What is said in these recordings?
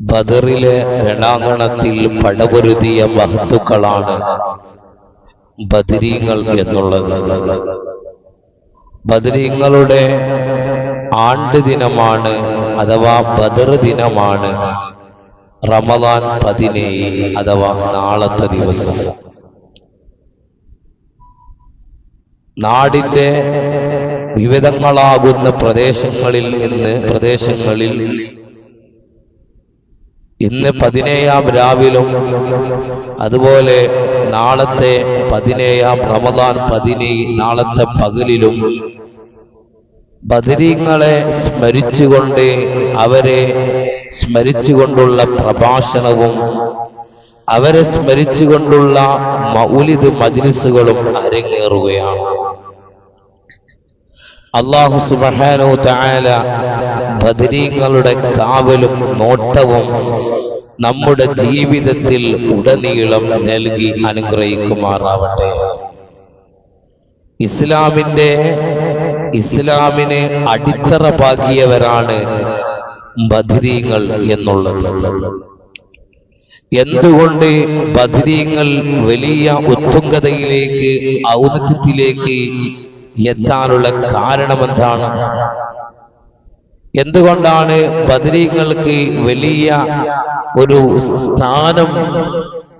ബദറിലെ രണാങ്കണത്തിൽ പടപൊരുതിയ മഹത്തുക്കളാണ് ബദരീങ്ങൾ എന്നുള്ളത്. ബദരീങ്ങളുടെ ആണ്ട് ദിനമാണ് അഥവാ ബദർ ദിനമാണ് റമദാൻ പതിനേഴ് അഥവാ നാളത്തെ ദിവസം. നാടിന്റെ വിവിധങ്ങളാകുന്ന പ്രദേശങ്ങളിൽ നിന്ന് പ്രദേശങ്ങളിൽ ഇന്ന് പതിനേഴാം രാവിലും അതുപോലെ നാളത്തെ പതിനേഴാം റമദാൻ പതിനേ നാളത്തെ പകലിലും ബദരീങ്ങളെ സ്മരിച്ചുകൊണ്ട് അവരെ സ്മരിച്ചുകൊണ്ടുള്ള പ്രഭാഷണവും അവരെ സ്മരിച്ചുകൊണ്ടുള്ള മൗലിദ് മജ്ലിസുകളും അരങ്ങേറുകയാണ്. അള്ളാഹു സുബഹാനോ തായാല ബദരീങ്ങളുടെ കാവലും നോട്ടവും നമ്മുടെ ജീവിതത്തിൽ ഉടനീളം നൽകി അനുഗ്രഹിക്കുമാറാവട്ടെ. ഇസ്ലാമിന്റെ ഇസ്ലാമിന് അടിത്തറ പാകിയവരാണ് ബദരീങ്ങൾ എന്നുള്ളത്. എന്തുകൊണ്ട് ബദരീങ്ങൾ വലിയ ഉത്തുംഗതയിലേക്ക് ഔന്നത്യത്തിലേക്ക് എത്താനുള്ള കാരണമെന്താണ്? എന്തുകൊണ്ടാണ് ബദരീങ്ങൾക്ക് വലിയ ഒരു സ്ഥാനം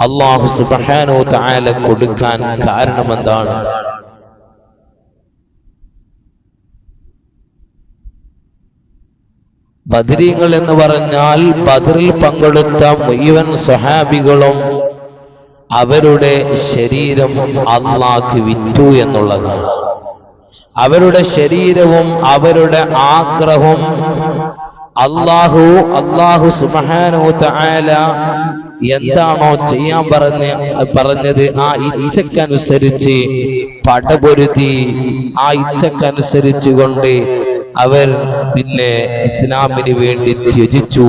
അള്ളാഹു സുബഹാനോ തായാല കൊടുക്കാൻ കാരണമെന്താണ്? ബദരീങ്ങൾ എന്ന് പറഞ്ഞാൽ ബദറിൽ പങ്കെടുത്ത മുഴുവൻ സ്വഹാബികളും അവരുടെ ശരീരം അള്ളാഹ് വിറ്റു എന്നുള്ളതാണ്. അവരുടെ ശരീരവും അവരുടെ ആഗ്രഹവും അള്ളാഹു അള്ളാഹു സുബഹാനോ തായാല എന്താണോ ചെയ്യാൻ പറഞ്ഞ പറഞ്ഞത് ആ ഇച്ഛക്കനുസരിച്ച് പടപൊരുതി ആ ഇച്ഛക്കനുസരിച്ച് കൊണ്ട് അവർ പിന്നെ ഇസ്ലാമിന് വേണ്ടി ത്യജിച്ചു.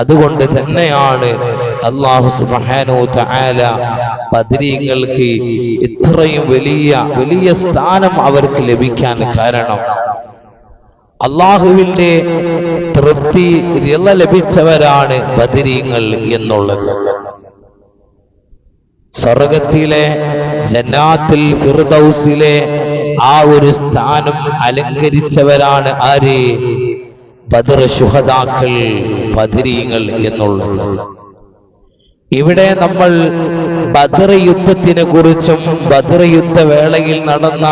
അതുകൊണ്ട് തന്നെയാണ് അള്ളാഹു സുബാനോ താല ബദരീങ്ങൾക്ക് ഇത്രയും വലിയ വലിയ സ്ഥാനം അവർക്ക് ലഭിക്കാൻ കാരണം. അള്ളാഹുവിന്റെ തൃപ്തി രള ലഭിച്ചവരാണ് ബദരീങ്ങൾ എന്നുള്ളത്. സ്വർഗത്തിലെ ജന്നാത്തിൽ ഫിർദൌസിലെ ആ ഒരു സ്ഥാനം അലങ്കരിച്ചവരാണ് ആര്? ബദർ ശുഹദാക്കൾ ബദരീങ്ങൾ എന്നുള്ളത്. ഇവിടെ നമ്മൾ ബദർ യുദ്ധത്തിനെ കുറിച്ചും ബദർ യുദ്ധവേളയിൽ നടന്ന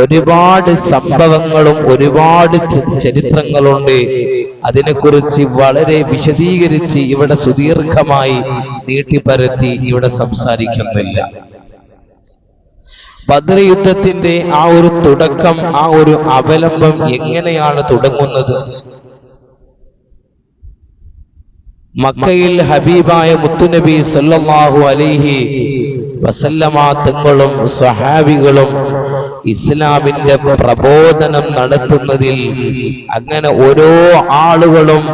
ഒരുപാട് സംഭവങ്ങളും ഒരുപാട് ചരിത്രങ്ങളുണ്ട്. അതിനെക്കുറിച്ച് വളരെ വിശദീകരിച്ച് ഇവിടെ സുദീർഘമായി നീട്ടിപ്പരത്തി ഇവിടെ സംസാരിക്കുന്നില്ല. ബദ്ര യുദ്ധത്തിന്റെ ആ ഒരു തുടക്കം ആ ഒരു അവലംബം എങ്ങനെയാണ് തുടങ്ങുന്നത്? മക്കയിൽ ഹബീബായ മുത്തുനബി സല്ലാഹു അലൈഹി വസല്ലമ തങ്ങളും സ്വഹാബികളും ഇസ്ലാമിന്റെ പ്രബോധനം നടത്തുന്നതിൽ അങ്ങനെ ഓരോ ആളുകളും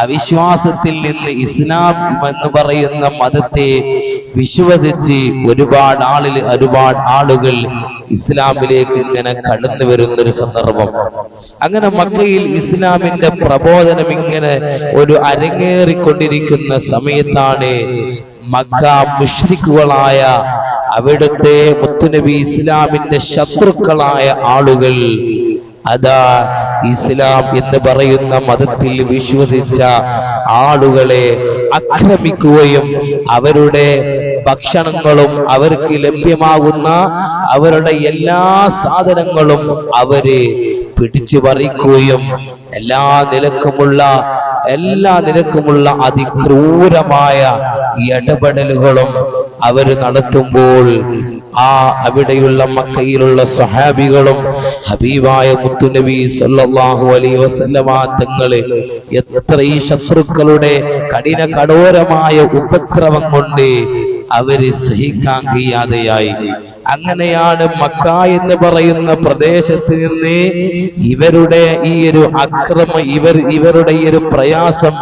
അവിശ്വാസത്തിൽ നിന്ന് ഇസ്ലാം എന്ന് പറയുന്ന മതത്തെ വിശ്വസിച്ച് ഒരുപാട് ആളിൽ ഒരുപാട് ആളുകൾ ഇസ്ലാമിലേക്ക് ഇങ്ങനെ കടന്നു വരുന്ന ഒരു സന്ദർഭം. അങ്ങനെ മക്കയിൽ ഇസ്ലാമിന്റെ പ്രബോധനം ഇങ്ങനെ ഒരു അരങ്ങേറിക്കൊണ്ടിരിക്കുന്ന സമയത്താണ് മക്ക മുഷ്രിക്കുകളായ അവിടുത്തെ മുത്തുനബി ഇസ്ലാമിന്റെ ശത്രുക്കളായ ആളുകൾ അതാ ഇസ്ലാം എന്ന് പറയുന്ന മതത്തിൽ വിശ്വസിച്ച ആളുകളെ ആക്രമിക്കുകയും അവരുടെ ഭക്ഷണങ്ങളും അവർക്ക് ലഭ്യമാകുന്ന അവരുടെ എല്ലാ സാധനങ്ങളും അവർ പിടിച്ചു പറിക്കുകയും എല്ലാ നിലക്കുമുള്ള എല്ലാ നിലക്കുമുള്ള അതിക്രൂരമായ ഇടപെടലുകളും അവർ നടത്തുമ്പോൾ ആ അവിടെയുള്ള മക്കയിലുള്ള സഹാബികളും ഹബീബായ മുത്തുനബി സല്ലല്ലാഹു അലൈഹി വസല്ലമ തങ്ങളെ എത്ര ഈ ശത്രുക്കളുടെ കഠിന കഠോരമായ ഉപദ്രവം കൊണ്ട് അവർ സഹിക്കാൻ കഴിയാതെയായി അങ്ങനെയാണ് മക്ക എന്ന് പറയുന്ന പ്രദേശത്ത് നിന്ന് ഇവരുടെ ഈ ഒരു അക്രമം ഇവർ ഇവരുടെ ഈ ഒരു പ്രയാസം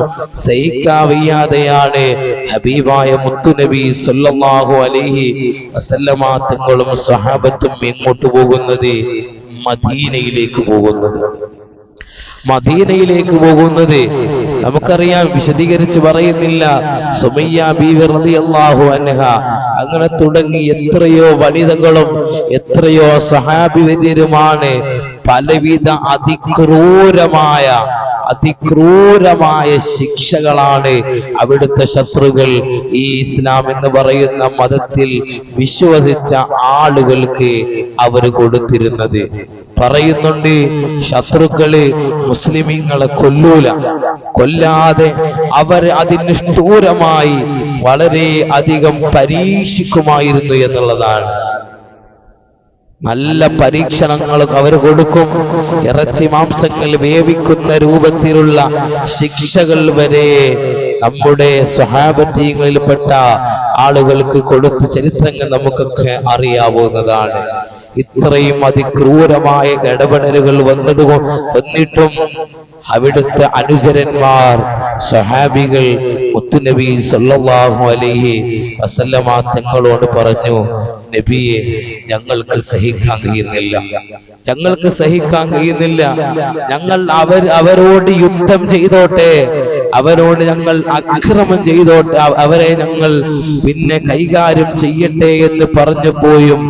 സഹിക്കാവയ്യാതെയാണ് ഹബീബായ മുത്തുനബി സല്ലല്ലാഹു അലൈഹി വസല്ലമ സ്വഹാബത്തും സഹാബത്തും എങ്ങോട്ട് പോകുന്നത് മദീനയിലേക്ക് പോകുന്നത്. മദീനയിലേക്ക് പോകുന്നത് നമുക്കറിയാം വിശദീകരിച്ച് പറയുന്നില്ല. സുമയ്യ ബീവി റളിയല്ലാഹു അൻഹ. അങ്ങനെ തുടങ്ങി എത്രയോ വനിതകളും എത്രയോ സഹാബിവര്യരുമാണ്. പലവിധ അതിക്രൂരമായ അതിക്രൂരമായ ശിക്ഷകളാണ് അവിടുത്തെ ശത്രുക്കൾ. ഈ ഇസ്ലാം എന്ന് പറയുന്ന മതത്തിൽ വിശ്വസിച്ച ആളുകൾക്ക് അവർ കൊടുത്തിരുന്നത്. പറയുന്നുണ്ട് ശത്രുക്കൾ മുസ്ലിമീങ്ങളെ കൊല്ലൂല. കൊല്ലാതെ അവർ അതിനിഷ്ഠൂരമായി വളരെ അധികം പരീക്ഷിക്കുമായിരുന്നു എന്നുള്ളതാണ്. നല്ല പരീക്ഷണങ്ങൾ അവർ കൊടുക്കും. ഇറച്ചി മാംസങ്ങൾ വേവിക്കുന്ന രൂപത്തിലുള്ള ശിക്ഷകൾ വരെ നമ്മുടെ സ്വഹാപത്യങ്ങളിൽപ്പെട്ട ആളുകൾക്ക് കൊടുത്ത ചരിത്രങ്ങൾ നമുക്കൊക്കെ അറിയാവുന്നതാണ്. ഇത്രയും അതിക്രൂരമായ ഇടപെടലുകൾ വന്നത് വന്നിട്ടും അവിടുത്തെ അനുചരന്മാർ സഹാബികൾ മുത്തുനബി സല്ലാഹു അലൈഹി വസല്ലമ തങ്ങളോട് പറഞ്ഞു നബിയെ ഞങ്ങൾക്ക് സഹിക്കാൻ കഴിയുന്നില്ല. ഞങ്ങൾക്ക് സഹിക്കാൻ കഴിയുന്നില്ല. ഞങ്ങൾ അവർ അവരോട് യുദ്ധം ചെയ്തോട്ടെ. അവരോട് ഞങ്ങൾ അക്രമം ചെയ്തോട്ട് അവരെ ഞങ്ങൾ പിന്നെ കൈകാര്യം ചെയ്യട്ടെ എന്ന് പറഞ്ഞു പോയും.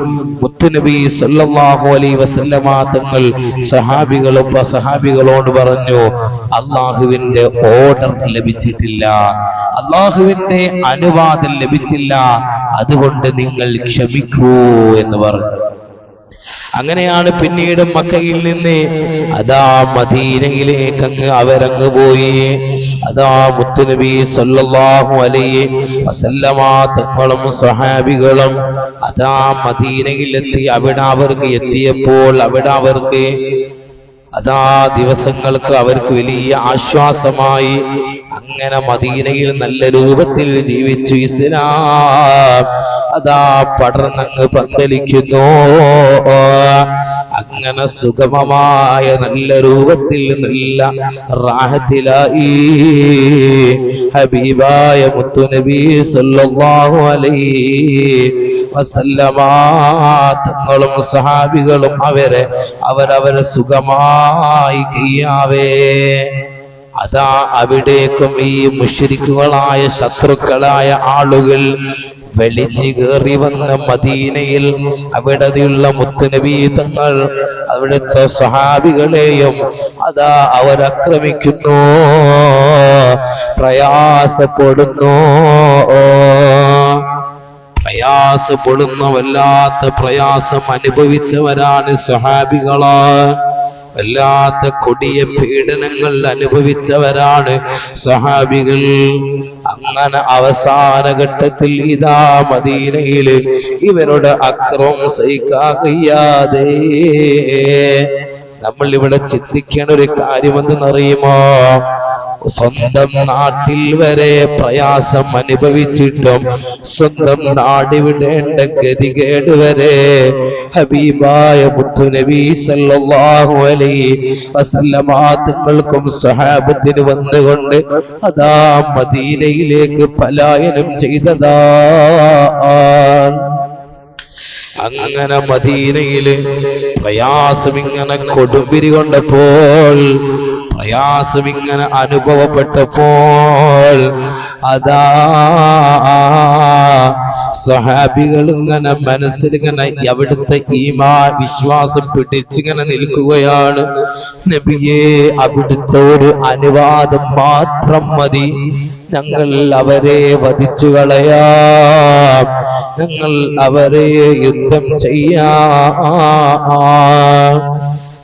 മുത്തുനബി സല്ലല്ലാഹു അലൈഹി വസല്ലമ തങ്ങൾ സഹാബികളും സഹാബികളോട് പറഞ്ഞു അള്ളാഹുവിന്റെ ഓർഡർ ലഭിച്ചിട്ടില്ല. അള്ളാഹുവിന്റെ അനുവാദം ലഭിച്ചില്ല. അതുകൊണ്ട് നിങ്ങൾ ക്ഷമിക്കൂ എന്ന് പറഞ്ഞു. അങ്ങനെയാണ് പിന്നീട് മക്കയിൽ നിന്ന് അതാ മദീനയിലേക്ക് അങ്ങ് അവരങ്ങ് പോയി. അതാ മുത്തുനബി സല്ലല്ലാഹു അലൈഹി വസല്ലമ തങ്ങളും സഹാബികളും അതാ മദീനയിലെത്തി അവിടെ അവർക്ക് എത്തിയപ്പോൾ അവിടെ അവർക്ക് അതാ ദിവസങ്ങൾക്ക് അവർക്ക് വലിയ ആശ്വാസമായി അങ്ങനെ മദീനയിൽ നല്ല രൂപത്തിൽ ജീവിച്ചു ഇസ്ലാം. അതാ പടർന്നങ്ങ് പന്തലിക്കുന്നു. അങ്ങനെ സുഗമമായ നല്ല രൂപത്തിൽ നല്ല റാഹത്തിലായി. ഹബീബായ മുത്തുനബി സല്ലല്ലാഹു അലൈഹി വസല്ലമ. തങ്ങളും സഹാബികളും അവരെ അവരവരെ സുഖമായി കയ്യാവേ അതാ അവിടേക്കും ഈ മുഷരിക്കുകളായ ശത്രുക്കളായ ആളുകൾ വെളിഞ്ഞു കയറി വന്ന മദീനയിൽ അവിടെയുള്ള മുത്തുനബി തങ്ങൾ അവിടുത്തെ സഹാബികളെയും അതാ അവരാക്രമിക്കുന്നു പ്രയാസപ്പെടുന്നു. പ്രയാസപ്പെടുന്നു വല്ലാത്ത പ്രയാസം അനുഭവിച്ചവരാണ് സഹാബികൾ. വല്ലാത്ത കൊടിയ പീഡനങ്ങൾ അനുഭവിച്ചവരാണ് സഹാബികൾ. അങ്ങനെ അവസാന ഘട്ടത്തിൽ ഇതാ മദീനയിൽ ഇവരുടെ അക്രമം സഹിക്കാൻ കഴിയാതെ നമ്മൾ ഇവിടെ ചിന്തിക്കേണ്ട ഒരു കാര്യം എന്തെന്നറിയുമോ സ്വന്തം നാട്ടിൽ വരെ പ്രയാസം അനുഭവിച്ചിട്ടും സ്വന്തം നാട് വിടേണ്ട ഗതികേട് വരെ ഹബീബായ മുത്തുനബി സല്ലല്ലാഹു അലൈഹി വസല്ലമ തങ്ങൾക്കും സഹാബത്തിന് വന്നുകൊണ്ട് അതാ മദീനയിലേക്ക് പലായനം ചെയ്തതാ. അങ്ങനെ മദീനയിൽ പ്രയാസം ഇങ്ങനെ കൊടുമ്പിരി കൊണ്ടപ്പോൾ പ്രയാസം ഇങ്ങനെ അനുഭവപ്പെട്ടപ്പോൾ അതാ സഹാബികൾ ഇങ്ങനെ മനസ്സിലിങ്ങനെ എവിടുത്തെ ഈമാ വിശ്വാസം പിടിച്ചിങ്ങനെ നിൽക്കുകയാണ്. നബിയെ അവിടുത്തെ ഒരു അനുവാദം മാത്രം മതി. ഞങ്ങൾ അവരെ വധിച്ചു കളയാം. ഞങ്ങൾ അവരെ യുദ്ധം ചെയ്യാം.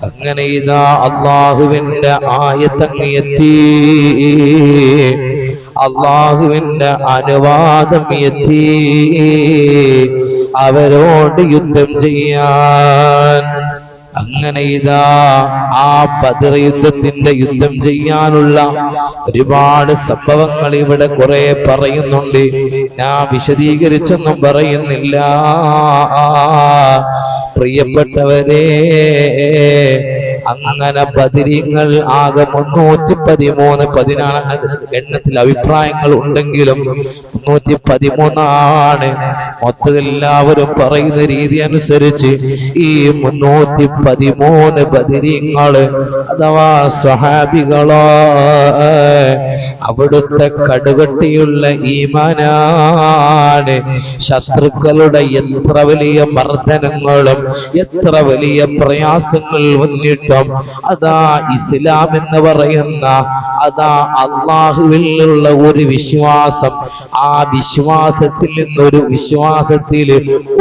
അങ്ങനെ ഇതാ അള്ളാഹുവിന്റെ ആയത്തങ്ങ് എത്തി അള്ളാഹുവിന്റെ അനുവാദം എത്തി അവരോട് യുദ്ധം ചെയ്യാൻ. അങ്ങനെ ഇതാ ആ ബദർ യുദ്ധത്തിന്റെ യുദ്ധം ചെയ്യാനുള്ള ഒരുപാട് സംഭവങ്ങൾ ഇവിടെ കുറെ പറയുന്നുണ്ട്. ഞാൻ വിശദീകരിച്ചൊന്നും പറയുന്നില്ല. പ്രിയപ്പെട്ടവരെ. അങ്ങനെ ബദിരിങ്ങൾ ആകെ മുന്നൂറ്റി പതിമൂന്ന് പതിനാണ് എണ്ണത്തിൽ അഭിപ്രായങ്ങൾ ഉണ്ടെങ്കിലും മുന്നൂറ്റി പതിമൂന്നാണ് മൊത്തത്തിൽ എല്ലാവരും പറയുന്ന രീതി അനുസരിച്ച് ഈ മുന്നൂറ്റി പതിമൂന്ന് ബദിരിങ്ങൾ അഥവാ സഹാബികളോ അവിടുത്തെ കടുകട്ടിയുള്ള ഈമാനാണ്. ശത്രുക്കളുടെ എത്ര വലിയ മർദ്ദനങ്ങളും എത്ര വലിയ പ്രയാസങ്ങൾ വന്നിട്ടും അതാ ഇസ്ലാം എന്ന് പറയുന്ന അതാ അള്ളാഹുവിലുള്ള ഒരു വിശ്വാസം. ആ വിശ്വാസത്തിൽ നിന്നൊരു വിശ്വാസത്തിൽ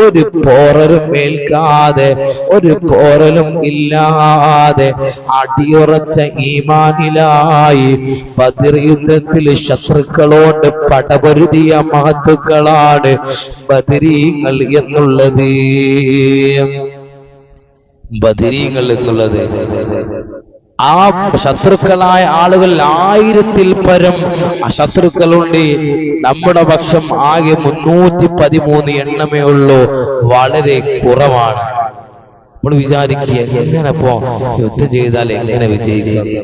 ഒരു പോറലും ഏൽക്കാതെ ഒരു പോറലും ഇല്ലാതെ അടിയുറച്ച ഈമാനിലായി ബദർ യുദ്ധത്തിൽ ശത്രുക്കളോട് പടപൊരുതിയ മഹത്തുക്കളാണ് ബദരീങ്ങൾ എന്നുള്ളത്. ബദരീങ്ങൾ എന്നുള്ളത് ആ ശത്രുക്കളായ ആളുകൾ ആയിരത്തിൽ പരം ശത്രുക്കളുണ്ട് നമ്മുടെ പക്ഷം ആകെ മുന്നൂറ്റി പതിമൂന്ന് എണ്ണമേ ഉള്ളൂ. വളരെ കുറവാണ്. നമ്മൾ വിചാരിക്കുക എങ്ങനെ പോ യുദ്ധം ചെയ്താൽ എങ്ങനെ വിജയിക്കുക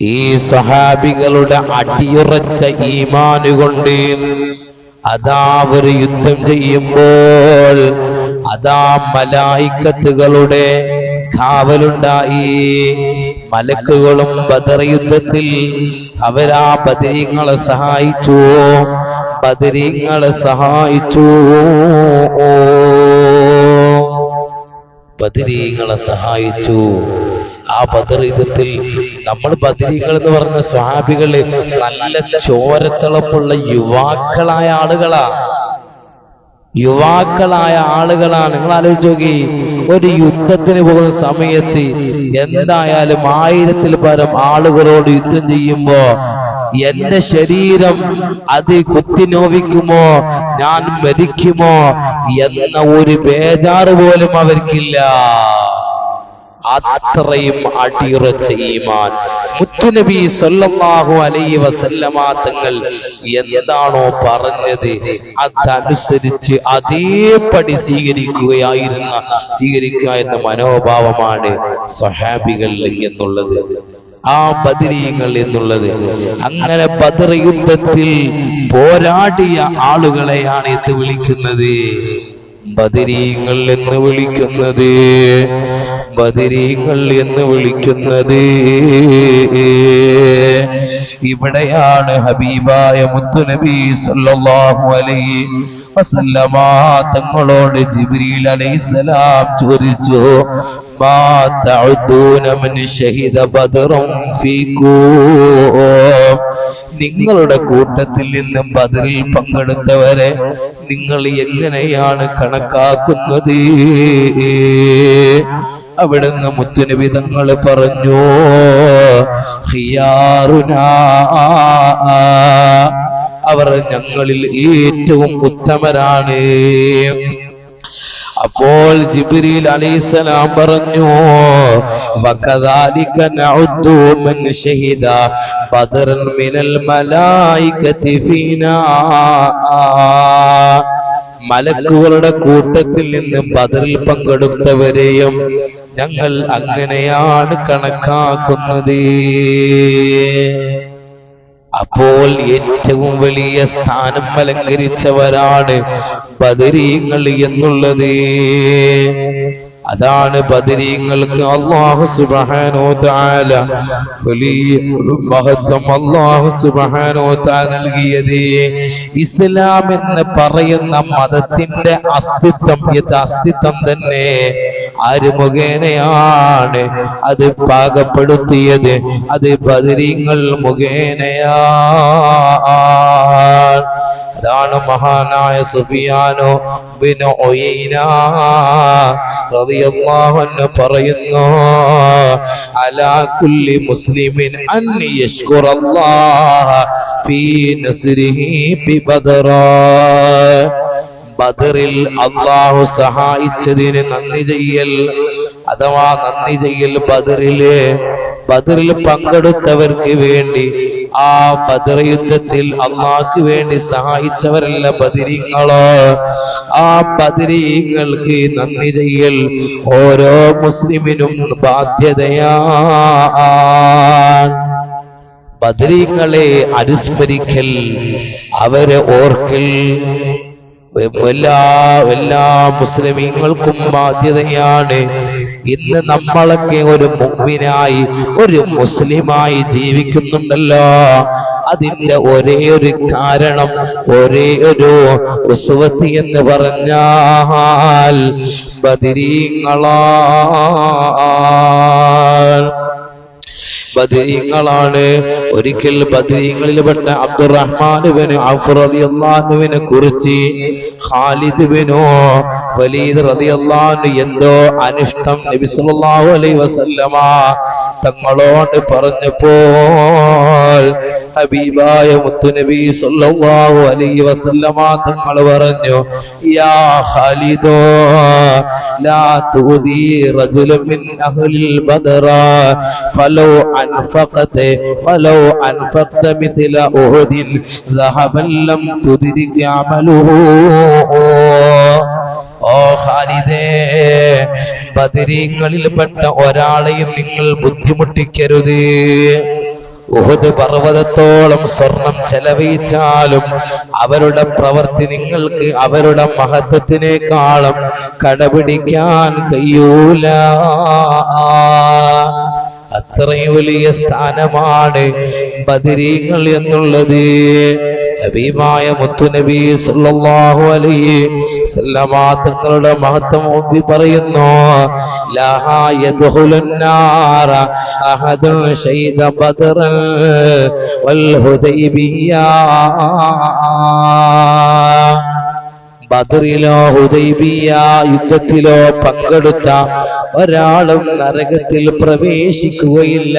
ഈ സഹാബികളുടെ അടിയുറച്ച ഈമാനുകൊണ്ട് അതാ ഒരു യുദ്ധം ചെയ്യുമ്പോൾ അതാ മലായിക്കത്തുകളുടെ കാവലുണ്ടായി. മലക്കുകളും ബദർ യുദ്ധത്തിൽ അവരാ ബദരീങ്ങളെ സഹായിച്ചു. ബദരീങ്ങളെ സഹായിച്ചു. ബദരീങ്ങളെ സഹായിച്ചു. ആ ബദർ യുദ്ധത്തിൽ നമ്മൾ ബദരീങ്ങൾ എന്ന് പറഞ്ഞ സ്വാഭികൾ നല്ല ചോരത്തിളപ്പുള്ള യുവാക്കളായ ആളുകളാ. യുവാക്കളായ ആളുകളാണ്. നിങ്ങൾ ആലോചിച്ച് നോക്കി. ഒരു യുദ്ധത്തിന് പോകുന്ന സമയത്ത് എന്തായാലും ആയിരത്തിൽ പരം ആളുകളോട് യുദ്ധം ചെയ്യുമ്പോ എന്റെ ശരീരം അത് കുത്തിനോവിക്കുമോ ഞാൻ മരിക്കുമോ? എന്ന ഒരു ബേജാറ് പോലും അവർക്കില്ല. അത്രയും അടിയുറച്ച ഈമാൻ. മുത്തുനബി സല്ലല്ലാഹു അലൈഹി വസല്ലമ തങ്ങൾ എന്താണോ പറഞ്ഞത് അതനുസരിച്ച് അതേപടി സ്വീകരിക്കുകയായിരുന്ന സ്വീകരിക്കുക എന്ന മനോഭാവമാണ് സഹാബികൾ എന്നുള്ളത്. ആ ബദരീങ്ങൾ എന്നുള്ളത്. അങ്ങനെ ബദർ യുദ്ധത്തിൽ പോരാടിയ ആളുകളെയാണ് ഇത് വിളിക്കുന്നത്. ബദരീങ്ങൾ എന്ന് വിളിക്കുന്നത്. ബദരീങ്ങൾ എന്ന് വിളിക്കുന്നത്. ഇവിടെയാണ് ഹബീബായ മുത്തുനബി സല്ലല്ലാഹു അലൈഹി വസല്ലമ തങ്ങളോട് ജിബ്രീൽ അലൈഹിസ്സലാം ചോദിച്ചു മാ تعدون من ഷഹിദ بدر നിങ്ങളുടെ കൂട്ടത്തിൽ നിന്നും ബദറിൽ പങ്കെടുത്തവരെ നിങ്ങൾ എങ്ങനെയാണ് കണക്കാക്കുന്നത്? അവിടുന്ന് മുത്തുനബി തങ്ങൾ പറഞ്ഞു അവർ ഞങ്ങളിൽ ഏറ്റവും ഉത്തമരാണ്. അപ്പോൾ ജിബ്രീൽ അലൈഹിസ്സലാം പറഞ്ഞു മൻ മിനൽ ഫീനാ. മലക്കുകളുടെ കൂട്ടത്തിൽ നിന്ന് ബദറിൽ പങ്കെടുത്തവരെയും ഞങ്ങൾ അങ്ങനെയാണ് കണക്കാക്കുന്നത്. അപ്പോൾ ഏറ്റവും വലിയ സ്ഥാനം അലങ്കരിച്ചവരാണ് ബദരീങ്ങൾ എന്നുള്ളത്. അതാണ് ബദരീങ്ങൾക്ക് അള്ളാഹു സുബഹാനോ താല വലിയ മഹത്വം അള്ളാഹു സുബഹാനോ താ നൽകിയത്. ഇസ്ലാം എന്ന് പറയുന്ന മതത്തിന്റെ അസ്തിത്വം ഇത് അസ്തിത്വം തന്നെ ആര് മുഖേനയാണ് അത് പാകപ്പെടുത്തിയത്? അത് ബദരീങ്ങൾ മുഖേനയാണ്. അതാണ് മഹാനായ സുഫിയാനോ പറയുന്നു അലാ മുസ്ലിമിൻ അൻ ബദറിൽ അള്ളാഹു സഹായിച്ചതിന് നന്ദി ചെയ്യൽ അഥവാ നന്ദി ചെയ്യൽ ബദറിൽ ബദറിൽ പങ്കെടുത്തവർക്ക് വേണ്ടി ആ ബദർ യുദ്ധത്തിൽ അള്ളാഹ്ക്ക് വേണ്ടി സഹായിച്ചവരല്ല ബദിരീങ്ങളോ. ആ ബദിരീങ്ങൾക്ക് നന്ദി ചെയ്യൽ ഓരോ മുസ്ലിമിനും ബാധ്യതയാണ്. ബദരീങ്ങളെ അനുസ്മരിക്കൽ അവരെ ഓർക്കൽ. എല്ലാ എല്ലാ മുസ്ലിമീങ്ങൾക്കും ബാധ്യതയാണ്. ഇന്ന് നമ്മളൊക്കെ ഒരു മുഗ്മിനായി ഒരു മുസ്ലിമായി ജീവിക്കുന്നുണ്ടല്ലോ. അതിന്റെ ഒരേ ഒരു കാരണം ഒരേ ഒരു ഉസുവത്തി എന്ന് പറഞ്ഞാൽ ബദിരീങ്ങളാ ബദരീങ്ങളാണ്. ഒരിക്കൽ ബദരീങ്ങളിൽപ്പെട്ട അബ്ദുറഹ്മാനുവിന് റളിയല്ലാഹുവിനെ കുറിച്ച് ഖാലിദ് ബിനു വലീദ് റളിയല്ലാഹു എന്തോ അനിഷ്ടം നബി സല്ലല്ലാഹു അലൈഹി വസല്ലമ തങ്ങളോട് പറഞ്ഞപ്പോൾ ഹബീബായ മുത്തുനബി സല്ലല്ലാഹു അലൈഹി വസല്ലമ തങ്ങൾ പറഞ്ഞു യാ ഖാലിദോ ലാ തുദി റജുലൻ മിൻ അഹ്ലിൽ ബദറ ഫലോ അൻഫഖത ഫലോ അൻഫഖത മിഥല ഉഹുദിൻ ذهبا لم تدرك عمله ഓ ഖാലിദേ ബദരീങ്ങളിൽപ്പെട്ട ഒരാളെയും നിങ്ങൾ ബുദ്ധിമുട്ടിക്കരുത്. ഉഹുദ് പർവതത്തോളം സ്വർണം ചെലവഴിച്ചാലും അവരുടെ പ്രവൃത്തി നിങ്ങൾക്ക് അവരുടെ മഹത്വത്തിനേക്കാളും കടപിടിക്കാൻ കഴിയൂല. അത്രയും വലിയ സ്ഥാനമാണ് ബദരീങ്ങൾ എന്നുള്ളത്. ഹബീബായ മുത്തുനബി സല്ലല്ലാഹു അലൈഹി വസല്ലമ തങ്ങളുടെ മഹത്വം ഓമ്പി പറയുന്നു ഷൈദ വൽ ഹുദൈബിയ ബദറിലോ ഹുദൈബിയ യുദ്ധത്തിലോ പങ്കെടുത്ത ഒരാളും നരകത്തിൽ പ്രവേശിക്കുകയില്ല.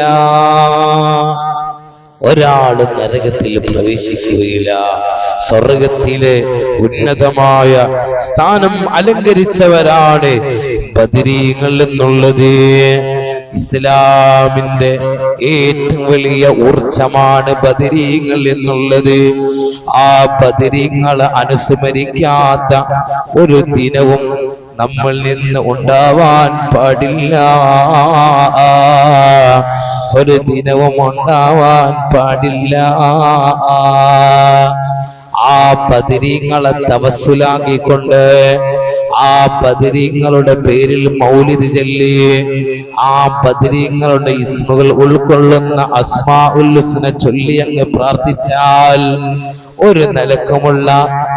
ഒരാളും നരകത്തിൽ പ്രവേശിക്കുകയില്ല. സ്വർഗത്തിലെ ഉന്നതമായ സ്ഥാനം അലങ്കരിച്ചവരാണ് ബദിരീങ്ങൾ എന്നുള്ളത്. ഇസ്ലാമിന്റെ ഏറ്റവും വലിയ ഊർജമാണ് ബദിരീങ്ങൾ എന്നുള്ളത്. ആ ബദിരീങ്ങൾ അനുസ്മരിക്കാത്ത ഒരു ദിനവും നമ്മൾ നിന്ന് ഉണ്ടാവാൻ പാടില്ല. ഒരു ദിനവും ഉണ്ടാവാൻ പാടില്ല. ആ പതിരീങ്ങളെ തവസ്സുലാക്കിക്കൊണ്ട് ആ പതിരീങ്ങളുടെ പേരിൽ മൗലിത് ചൊല്ലി. ആ പതിരീങ്ങളുടെ ഇസ്മുകൾ ഉൾക്കൊള്ളുന്ന അസ്മാ ഉല്ലുസിനെ ചൊല്ലി അങ്ങ് പ്രാർത്ഥിച്ചാൽ ഒരു നിലക്കുമുള്ള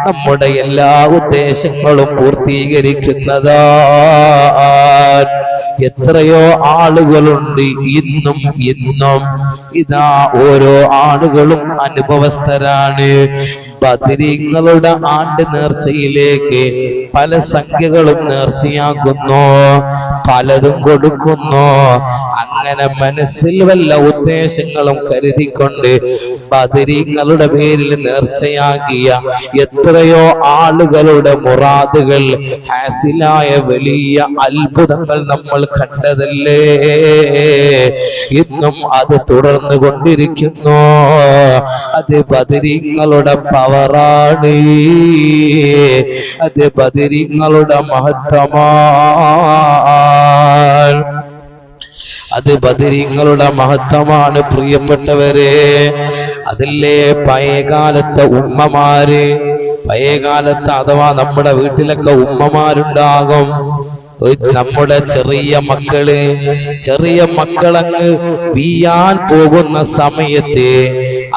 നമ്മുടെ എല്ലാ ഉദ്ദേശങ്ങളും പൂർത്തീകരിക്കുന്നതാ എത്രയോ ആളുകളുണ്ട് ഇന്നും ഇന്നും. ഇതാ ഓരോ ആളുകളും അനുഭവസ്ഥരാണ്. ബദരീങ്ങളുടെ ആണ്ട് നേർച്ചയിലേക്ക് പല സംഖ്യകളും നേർച്ചയാക്കുന്നു പലതും കൊടുക്കുന്നു. അങ്ങനെ മനസ്സിൽ വല്ല ഉദ്ദേശങ്ങളും കരുതിക്കൊണ്ട് ബദിരീങ്ങളുടെ പേരിൽ നേർച്ചയാക്കിയ എത്രയോ ആളുകളുടെ മുറാദുകൾ ഹാസിലായ വലിയ അത്ഭുതങ്ങൾ നമ്മൾ കണ്ടതല്ലേ? ഇന്നും അത് തുടർന്നു കൊണ്ടിരിക്കുന്നു. അത് ബദരീങ്ങളുടെ പവറാണ്. അത് ബദരീങ്ങളുടെ മഹത്വമാണ്. അത് ബദരീങ്ങളുടെ മഹത്വമാണ് പ്രിയപ്പെട്ടവരെ. അതില്ലേ പഴയകാലത്തെ ഉമ്മമാര്? പഴയകാലത്ത് അഥവാ നമ്മുടെ വീട്ടിലൊക്കെ ഉമ്മമാരുണ്ടാകും. നമ്മുടെ ചെറിയ മക്കൾ ചെറിയ മക്കളങ്ങ് വീയാൻ പോകുന്ന സമയത്ത്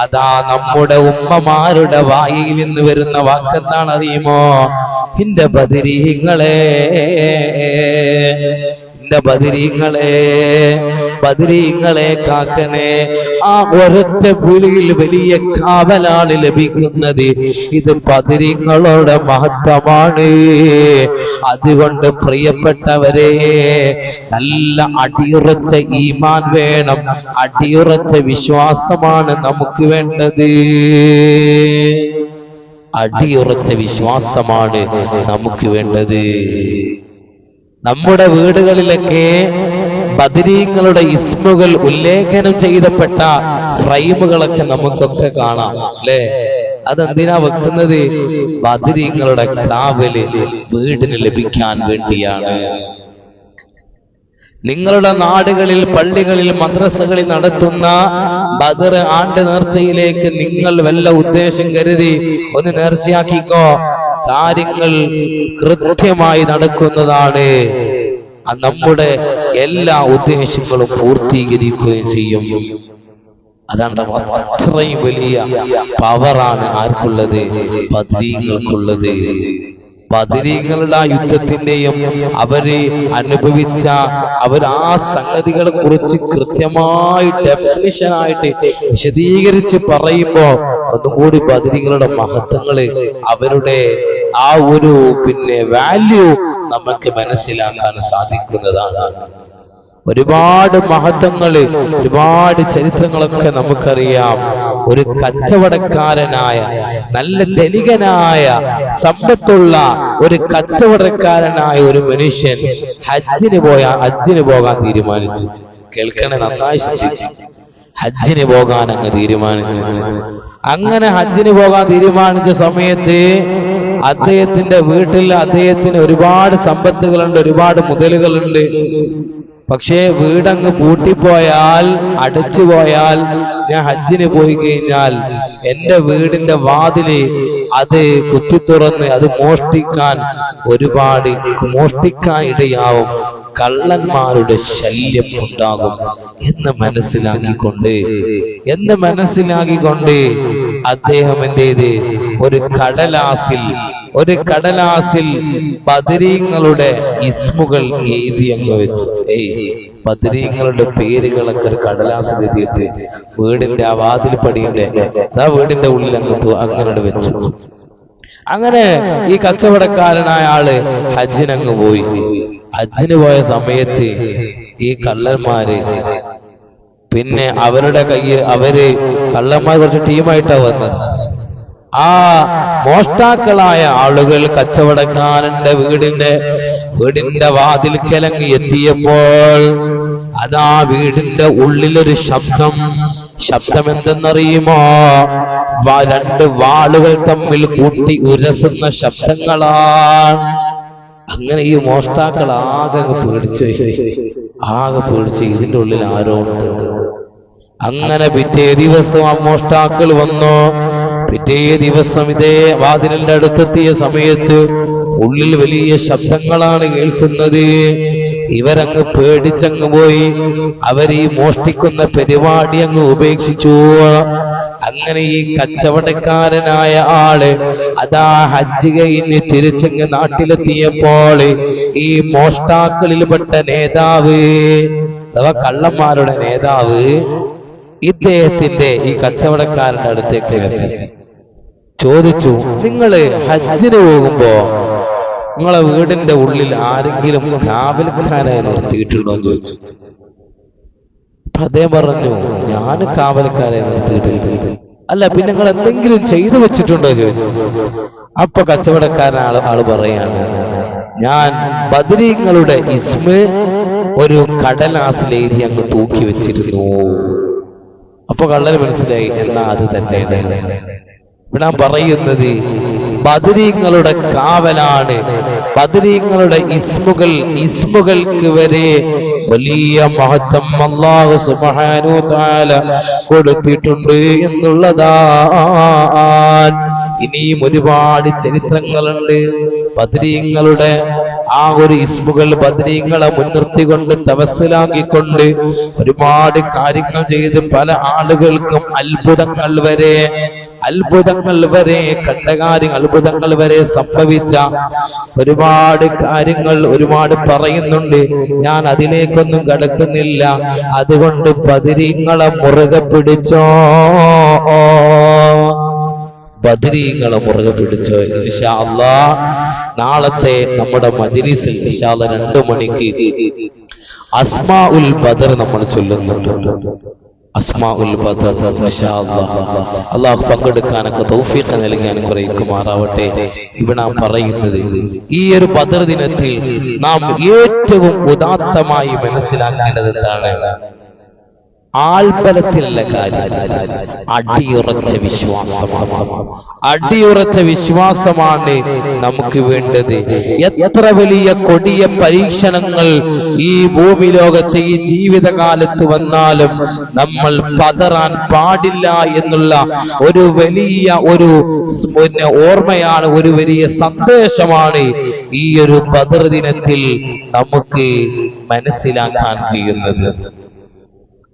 അതാ നമ്മുടെ ഉമ്മമാരുടെ വായിൽ നിന്ന് വരുന്ന വാക്കെന്താണ് അറിയുമോ എന്റെ ബദിരീങ്ങളെ എന്റെ ബദിരീങ്ങളെ ബദിരീങ്ങളെ കാക്കണേ. ആ ഒരൊറ്റ വിളിയിൽ വലിയ കാവലാണ് ലഭിക്കുന്നത്. ഇത് ബദിരീങ്ങളുടെ മഹത്വമാണ്. അതുകൊണ്ട് പ്രിയപ്പെട്ടവരെ നല്ല അടിയുറച്ച ഈമാൻ വേണം. അടിയുറച്ച വിശ്വാസമാണ് നമുക്ക് വേണ്ടത്. അടിയുറച്ച വിശ്വാസമാണ് നമുക്ക് വേണ്ടത്. നമ്മുടെ വീടുകളിലൊക്കെ ബദരീങ്ങളുടെ ഇസ്മുകൾ ഉല്ലേഖനം ചെയ്തപ്പെട്ട ഫ്രെയിമുകളൊക്കെ നമുക്കൊക്കെ കാണാം അല്ലേ? അതെന്തിനാ വെക്കുന്നത്? ബദരീങ്ങളുടെ കാവൽ വീടിന് ലഭിക്കാൻ വേണ്ടിയാണ്. നിങ്ങളുടെ നാടുകളിൽ പള്ളികളിൽ മദ്രസകളിൽ നടത്തുന്ന ബദർ ആണ്ട് നേർച്ചയിലേക്ക് നിങ്ങൾ വല്ല ഉദ്ദേശം കരുതി ഒന്ന് നേർച്ചയാക്കിക്കോ. കാര്യങ്ങൾ കൃത്യമായി നടക്കുന്നതാണ്. നമ്മുടെ എല്ലാ ഉദ്ദേശങ്ങളും പൂർത്തീകരിക്കുകയും ചെയ്യും. അതാണ് അത്രയും വലിയ പവറാണ് ആർക്കുള്ളത്? പദ്ധതികൾക്കുള്ളത് ബദരീങ്ങളുടെ ആ യുദ്ധത്തിന്റെയും അവർ അനുഭവിച്ച അവർ ആ സംഗതികളെ കുറിച്ച് കൃത്യമായി ഡെഫിനിഷൻ ആയിട്ട് വിശദീകരിച്ച് പറയുമ്പോ ഒന്നുകൂടി ബദരീങ്ങളുടെ മഹത്വങ്ങൾ അവരുടെ ആ ഒരു പിന്നെ വാല്യൂ നമുക്ക് മനസ്സിലാക്കാൻ സാധിക്കുന്നതാണ്. ഒരുപാട് മഹത്വങ്ങൾ ഒരുപാട് ചരിത്രങ്ങളൊക്കെ നമുക്കറിയാം. ഒരു കച്ചവടക്കാരനായ നല്ല ധനികനായ സമ്പത്തുള്ള ഒരു കച്ചവടക്കാരനായ ഒരു മനുഷ്യൻ ഹജ്ജിന് പോയാ ഹജ്ജിന് പോകാൻ തീരുമാനിച്ചു. കേൾക്കണേ നന്നായി ശ്രദ്ധിക്കും. ഹജ്ജിന് പോകാൻ അങ്ങ് തീരുമാനിച്ചു. അങ്ങനെ ഹജ്ജിന് പോകാൻ തീരുമാനിച്ച സമയത്ത് അദ്ദേഹത്തിന്റെ വീട്ടിൽ അദ്ദേഹത്തിന് ഒരുപാട് സമ്പത്തുകളുണ്ട് ഒരുപാട് മുതലുകളുണ്ട്. പക്ഷേ വീടങ്ങ് പൂട്ടിപ്പോയാൽ അടച്ചു പോയാൽ ഞാൻ ഹജ്ജിന് പോയി കഴിഞ്ഞാൽ എന്റെ വീടിന്റെ വാതിൽ അത് കുത്തി തുറന്ന് അത് മോഷ്ടിക്കാൻ ഒരുപാട് മോഷ്ടിക്കാൻ ഇടയാവും. കള്ളന്മാരുടെ ശല്യം ഉണ്ടാകും എന്ന് മനസ്സിലാക്കിക്കൊണ്ട് എന്ന് മനസ്സിലാക്കിക്കൊണ്ട് അദ്ദേഹം എന്ത് ചെയ്ത് ഒരു കടലാസിൽ ഒരു കടലാസിൽ ബദരീങ്ങളുടെ ഇസ്മുകൾ എഴുതി അങ്ങ് വെച്ചു. ഏയ് ബദരീങ്ങളുടെ പേരുകളൊക്കെ ഒരു കടലാസിൽ എഴുതിയിട്ട് വീടിന്റെ ആ വാതിൽ പടിയുടെ ആ വീടിന്റെ ഉള്ളിൽ അങ്ങ് അങ്ങനെ വെച്ചു. അങ്ങനെ ഈ കച്ചവടക്കാരനായ ആൾ ഹജ്ജിനങ്ങ് പോയി. ഹജ്ജിന് പോയ സമയത്ത് ഈ കള്ളന്മാര് പിന്നെ അവരുടെ കയ്യിൽ അവർ കള്ളന്മാർ കുറച്ച് ടീമായിട്ടാ വന്നത്. ആ മോഷ്ടാക്കളായ ആളുകൾ കച്ചവടക്കാരന്റെ വീടിന്റെ വീടിന്റെ വാതിൽക്കലങ്ങി എത്തിയപ്പോൾ അതാ വീടിന്റെ ഉള്ളിലൊരു ശബ്ദം. ശബ്ദം എന്തെന്നറിയുമോ രണ്ട് വാളുകൾ തമ്മിൽ കൂട്ടി ഉരസുന്ന ശബ്ദങ്ങളാണ്. അങ്ങനെ ഈ മോഷ്ടാക്കൾ ആകെ പേടിച്ച് ആകെ പേടിച്ച് ഇതിന്റെ ഉള്ളിൽ ആരോ ഉണ്ട്. അങ്ങനെ പിറ്റേ ദിവസം ആ മോഷ്ടാക്കൾ വന്നു. പിറ്റേ ദിവസം ഇതേ വാതിലിന്റെ അടുത്തെത്തിയ സമയത്ത് ഉള്ളിൽ വലിയ ശബ്ദങ്ങളാണ് കേൾക്കുന്നത്. ഇവരങ്ങ് പേടിച്ചങ്ങ് പോയി. അവരീ മോഷ്ടിക്കുന്ന പരിപാടി അങ്ങ് ഉപേക്ഷിച്ചു. അങ്ങനെ ഈ കച്ചവടക്കാരനായ ആൾ അതാ ഹജ്ജ് കഴിഞ്ഞ് തിരിച്ചങ്ങ് നാട്ടിലെത്തിയപ്പോൾ ഈ മോഷ്ടാക്കളിൽപ്പെട്ട നേതാവ് അഥവാ കള്ളന്മാരുടെ നേതാവ് ഇദ്ദേഹത്തിന്റെ ഈ കച്ചവടക്കാരന്റെ അടുത്തേക്ക് എത്തി ചോദിച്ചു നിങ്ങൾ ഹജ്ജിന് പോകുമ്പോ നിങ്ങളെ വീടിന്റെ ഉള്ളിൽ ആരെങ്കിലും കാവൽക്കാരായി നിർത്തിയിട്ടുണ്ടോ? എന്ന് ചോദിച്ചു. അതേ പറഞ്ഞു ഞാൻ കാവൽക്കാരെ നിർത്തിയിട്ടില്ല. അല്ല പിന്നെ നിങ്ങൾ എന്തെങ്കിലും ചെയ്തു വെച്ചിട്ടുണ്ടോ? ചോദിച്ചു. അപ്പൊ കച്ചവടക്കാരൻ ആൾ പറയാണ് ഞാൻ ബദരീങ്ങളുടെ ഇസ്മ ഒരു കടലാസിൽ എഴുതി അങ്ങ് തൂക്കി വെച്ചിരുന്നു. അപ്പൊ കള്ളന് മനസ്സിലായി എന്നാ അത് തന്നെയാണ്? ഇവിടെ പറയുന്നത് ബദരീങ്ങളുടെ കാവലാണ്. ബദരീങ്ങളുടെ ഇസ്മുകൾ ഇസ്മുകൾക്ക് വരെ വലിയ മഹത്വം അള്ളാഹു സുബ്ഹാനഹു തആല കൊടുത്തിട്ടുണ്ട് എന്നുള്ളതാണ്. ഇനിയും ഒരുപാട് ചരിത്രങ്ങളുണ്ട്. ബദരീങ്ങളുടെ ആ ഒരു ഇസ്മുകൾ ബദരീങ്ങളെ മുൻനിർത്തിക്കൊണ്ട് തവസ്സിലാക്കിക്കൊണ്ട് ഒരുപാട് കാര്യങ്ങൾ ചെയ്ത് പല ആളുകൾക്കും അത്ഭുതങ്ങൾ വരെ അത്ഭുതങ്ങൾ വരെ കണ്ട കാര്യങ്ങൾ അത്ഭുതങ്ങൾ വരെ സംഭവിച്ച ഒരുപാട് കാര്യങ്ങൾ ഒരുപാട് പറയുന്നുണ്ട്. ഞാൻ അതിലേക്കൊന്നും കടക്കുന്നില്ല. അതുകൊണ്ട് ബദരീങ്ങളെ മുറുകെ പിടിച്ചോ. ബദരീങ്ങളെ മുറുകെ പിടിച്ചോ. ഇൻഷാ അള്ളാ നാളത്തെ നമ്മുടെ മജ്ലിസിൽ ഇൻഷാ അള്ളാ രണ്ടു മണിക്ക് അസ്മാ ഉൽ ബദർ നമ്മൾ ചൊല്ലുന്നുണ്ട്. അസ്മാഉൽ ബദർ അള്ളാഹു പങ്കെടുക്കാനൊക്കെ തൗഫീഖ് നൽകി അനുഗ്രഹിക്കുമാറാവട്ടെ. ഇവിടെ പറയുന്നത് ഈ ഒരു ബദർ ദിനത്തിൽ നാം ഏറ്റവും ഉദാത്തമായി മനസ്സിലാക്കേണ്ടത് എന്താണ്? ആൾബലത്തിലുള്ള കാര്യം. അടിയുറച്ച വിശ്വാസമാണ്. അടിയുറച്ച വിശ്വാസമാണ് നമുക്ക് വേണ്ടത്. എത്ര വലിയ കൊടിയ പരീക്ഷണങ്ങൾ ഈ ഭൂമി ലോകത്തെ ഈ ജീവിതകാലത്ത് വന്നാലും നമ്മൾ പതറാൻ പാടില്ല എന്നുള്ള ഒരു വലിയ ഒരു പിന്നെ ഓർമ്മയാണ് ഒരു വലിയ സന്ദേശമാണ് ഈ ഒരു ബദർ ദിനത്തിൽ നമുക്ക് മനസ്സിലാക്കാൻ കഴിയുന്നത്.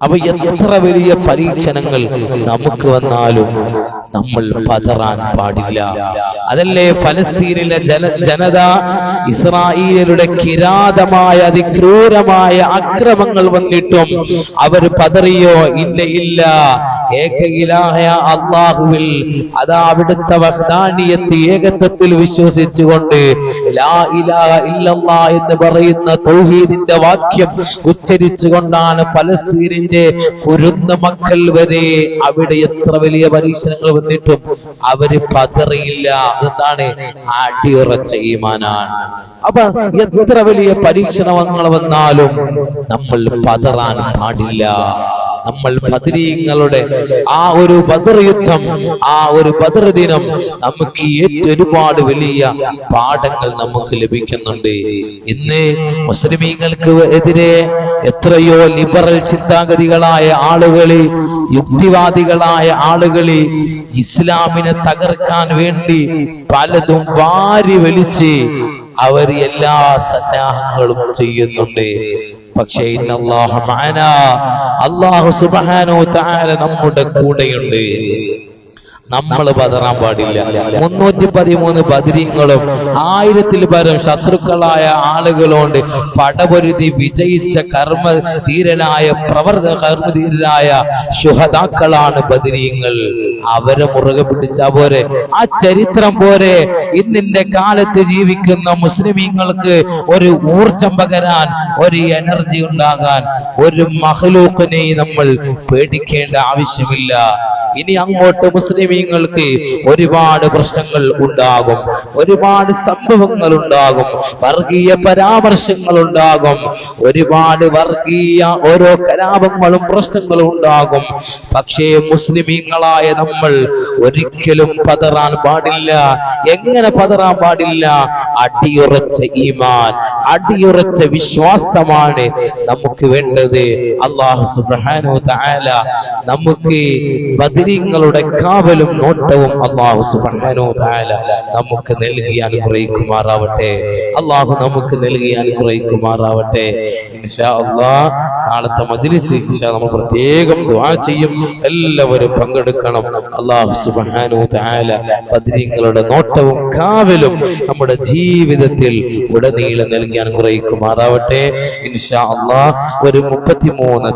അപ്പൊ എത്ര വലിയ പരീക്ഷണങ്ങൾ നമുക്ക് വന്നാലും നമ്മൾ പതറാൻ പാടില്ല. അതല്ലേ ഫലസ്തീനിലെ ജന ജനത ഇസ്രായേലുടെ കിരാതമായ അതിക്രൂരമായ അക്രമങ്ങൾ വന്നിട്ടും അവർ പതറിയോ? ഇല്ല ഇല്ല. ഏകയിലായ അള്ളാഹുവിൽ അതാ അവിടുത്തെ വഹ്ദാനിയത്ത് ഏകത്വത്തിൽ വിശ്വസിച്ചുകൊണ്ട് ലാ ഇലാഹ എന്ന് പറയുന്ന തൗഹീദിന്റെ വാക്യം ഉച്ചരിച്ചുകൊണ്ടാണ് പലസ്തീനിന്റെ കുരുന്ന മക്കൾ വരെ അവിടെ എത്ര വലിയ പരീക്ഷണങ്ങൾ വന്നിട്ടും അവർ പതറിയില്ല. അതെന്താണ്? അടിയുറച്ച ഈമാനാണ്. അപ്പൊ എത്ര വലിയ പരീക്ഷണങ്ങൾ വന്നാലും നമ്മൾ പതറാൻ പാടില്ല. നമ്മൾ ബദരീങ്ങളുടെ ആ ഒരു ബദർ യുദ്ധം ആ ഒരു ബദർ ദിനം നമുക്ക് ഒരുപാട് വലിയ പാഠങ്ങൾ നമുക്ക് ലഭിക്കുന്നുണ്ട്. ഇന്ന് മുസ്ലിമീങ്ങൾക്ക് എതിരെ എത്രയോ ലിബറൽ ചിന്താഗതികളായ ആളുകൾ യുക്തിവാദികളായ ആളുകൾ ഇസ്ലാമിനെ തകർക്കാൻ വേണ്ടി പലതും വാരി വലിച്ച് അവർ എല്ലാ സന്നാഹങ്ങളും ചെയ്യുന്നുണ്ട്. പക്ഷേ ഇന്ന് അള്ളാഹു അല്ലാഹു സുബ്ഹാനഹു തആല നമ്മുടെ കൂടെയുണ്ട്. നമ്മൾ പതറാൻ പാടില്ല. മുന്നൂറ്റി പതിമൂന്ന് ബദരീങ്ങളും ആയിരത്തിൽ പരം ശത്രുക്കളായ ആളുകളോണ്ട്. പടപൊരുതി വിജയിച്ച കർമ്മ ധീരനായ പ്രവർത്ത കർമ്മധീരനായ ശുഹതാക്കളാണ് ബദരീങ്ങൾ അവരെ മുറുകെ പിടിച്ച പോരെ. ആ ചരിത്രം പോരെ. ഇന്നിന്റെ കാലത്ത് ജീവിക്കുന്ന മുസ്ലിമീങ്ങൾക്ക് ഒരു ഊർജം പകരാൻ ഒരു എനർജി ഉണ്ടാകാൻ ഒരു മഹലൂക്കിനെ നമ്മൾ പേടിക്കേണ്ട ആവശ്യമില്ല. ഇനി അങ്ങോട്ട് മുസ്ലിമീങ്ങൾക്ക് ഒരുപാട് പ്രശ്നങ്ങൾ ഉണ്ടാകും. ഒരുപാട് സംഭവങ്ങൾ ഉണ്ടാകും. വർഗീയ പരാമർശങ്ങൾ ഉണ്ടാകും. ഒരുപാട് വർഗീയ ഓരോ കലാപങ്ങളും പ്രശ്നങ്ങളും ഉണ്ടാകും. പക്ഷേ മുസ്ലിമീങ്ങളായ നമ്മൾ ഒരിക്കലും പതറാൻ പാടില്ല. എങ്ങനെ പതറാൻ പാടില്ല? അടിയുറച്ച ഈമാൻ അടിയുറച്ച വിശ്വാസമാണ് നമുക്ക് വേണ്ടത്. അള്ളാഹു സുബ്ഹാനഹു തആല നമുക്ക് ബദരീങ്ങളുടെ കാവലും നോട്ടവും അള്ളാഹു സുബ്ഹാനഹു തആല നമുക്ക് നൽകി അനുഗ്രഹിക്കുമാറാവട്ടെ. അള്ളാഹു നമുക്ക് നൽകി അനുഗ്രഹിക്കുമാറാവട്ടെ. നാളത്തെ ഇൻഷാ നമ്മൾ പ്രത്യേകം ദുആ ചെയ്യും. എല്ലാവരും പങ്കെടുക്കണം. അള്ളാഹു സുബ്ഹാനഹു തആല ബദരീങ്ങളുടെ നോട്ടവും കാവലും നമ്മുടെ ജീവിതത്തിൽ ഉടനീളം നൽകി അനുഗ്രഹിക്കുമാറാവട്ടെ. ഇൻഷാ അള്ളാഹ് ഒരു മുപ്പത്തിമൂന്ന്